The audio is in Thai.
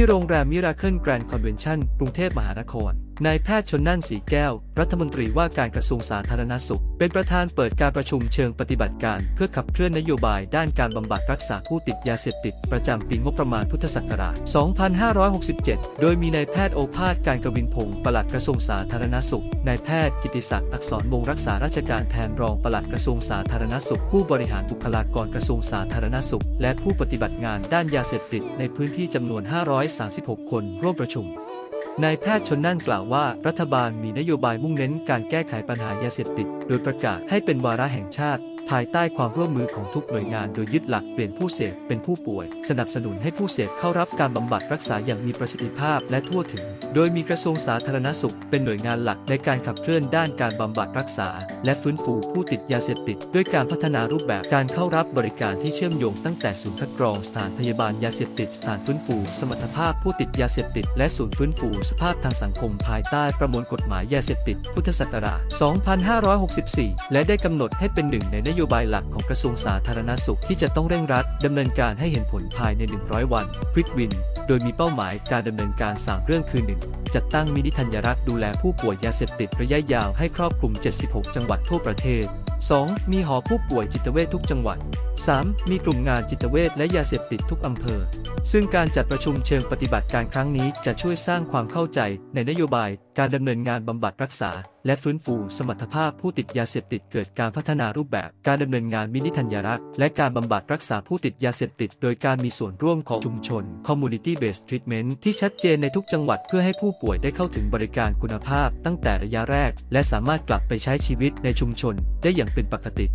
ที่โรงแรมมิราเคิลแกรนด์คอนเวนชั่นกรุงเทพมหานคร นายแพทย์ชนนั่นสีแก้ว รัฐมนตรีว่าการกระทรวงสาธารณสุข เป็นประธานเปิดการประชุมเชิงปฏิบัติการ เพื่อขับเคลื่อนนโยบายด้านการบำบัดรักษาผู้ติดยาเสพติด ประจำปีงบประมาณพุทธศักราช 2567 โดยมีนายแพทย์โอภาสการกวินพงศ์ปลัดกระทรวงสาธารณสุข นายแพทย์กิติศักดิ์อักษรวงรักษาราชการแทนรองปลัดกระทรวงสาธารณสุข ผู้บริหารบุคลากรกระทรวงสาธารณสุข และผู้ปฏิบัติงานด้านยาเสพติดในพื้นที่จำนวน 536 คนร่วมประชุม นายแพทย์ชนนั่นกล่าวว่า รัฐบาลมีนโยบายมุ่งเน้นการแก้ไขปัญหายาเสพติด โดยประกาศให้เป็นวาระแห่งชาติ ภายใต้ความร่วมมือของทุกหน่วยงานโดยยึดหลักเปลี่ยนผู้เสพเป็นผู้ป่วย สนับสนุนให้ผู้เสพเข้ารับการบำบัดรักษาอย่างมีประสิทธิภาพและทั่วถึง โดยมีกระทรวงสาธารณสุข เป็นหน่วยงานหลักในการขับเคลื่อนด้านการบำบัดรักษา และฟื้นฟูผู้ติดยาเสพติด ด้วยการพัฒนารูปแบบการเข้ารับบริการที่เชื่อมโยงตั้งแต่ศูนย์คัดกรองสถานพยาบาลยาเสพติดสถานฟื้นฟู สมรรถภาพผู้ติดยาเสพติด และศูนย์ฟื้นฟูสภาพทางสังคมภายใต้ประมวลกฎหมายยาเสพติด พุทธศักราช 2564 และได้กำหนดให้เป็นหนึ่งในนโยยบายหลักของกระทรวงสาธารณสุขที่จะต้องเร่งรัดดำเนินการให้เห็นผลภายใน 100 วันควิกวิน โดยมีเป้าหมายการดำเนินการ 3 เรื่องคือ 1. จัดตั้งมินิธัญรักษ์ดูแลผู้ป่วยยาเสพติดระยะยาวให้ครอบคลุม 76 จังหวัดทั่วประเทศ 2. มีหอผู้ป่วยจิตเวชทุกจังหวัด 3. มีกลุ่มงานจิตเวชและยาเสพติดทุกอำเภอ ซึ่งการจัดประชุมเชิงปฏิบัติการครั้งนี้จะช่วยสร้างความเข้าใจในนโยบาย การดำเนินงานบำบัดรักษา และฟื้นฟูสมรรถภาพผู้ติดยาเสพติดเกิดการพัฒนารูปแบบ การดำเนินงานมินิธัญรักษ์และการบำบัดรักษาผู้ติดยาเสพติด โดยการมีส่วนร่วมของชุมชน community based treatment ที่ชัดเจนในทุกจังหวัดเพื่อให้ผู้ป่วยได้เข้าถึงบริการคุณภาพตั้งแต่ระยะแรก และสามารถกลับไปใช้ชีวิตในชุมชนได้อย่างเป็นปกติ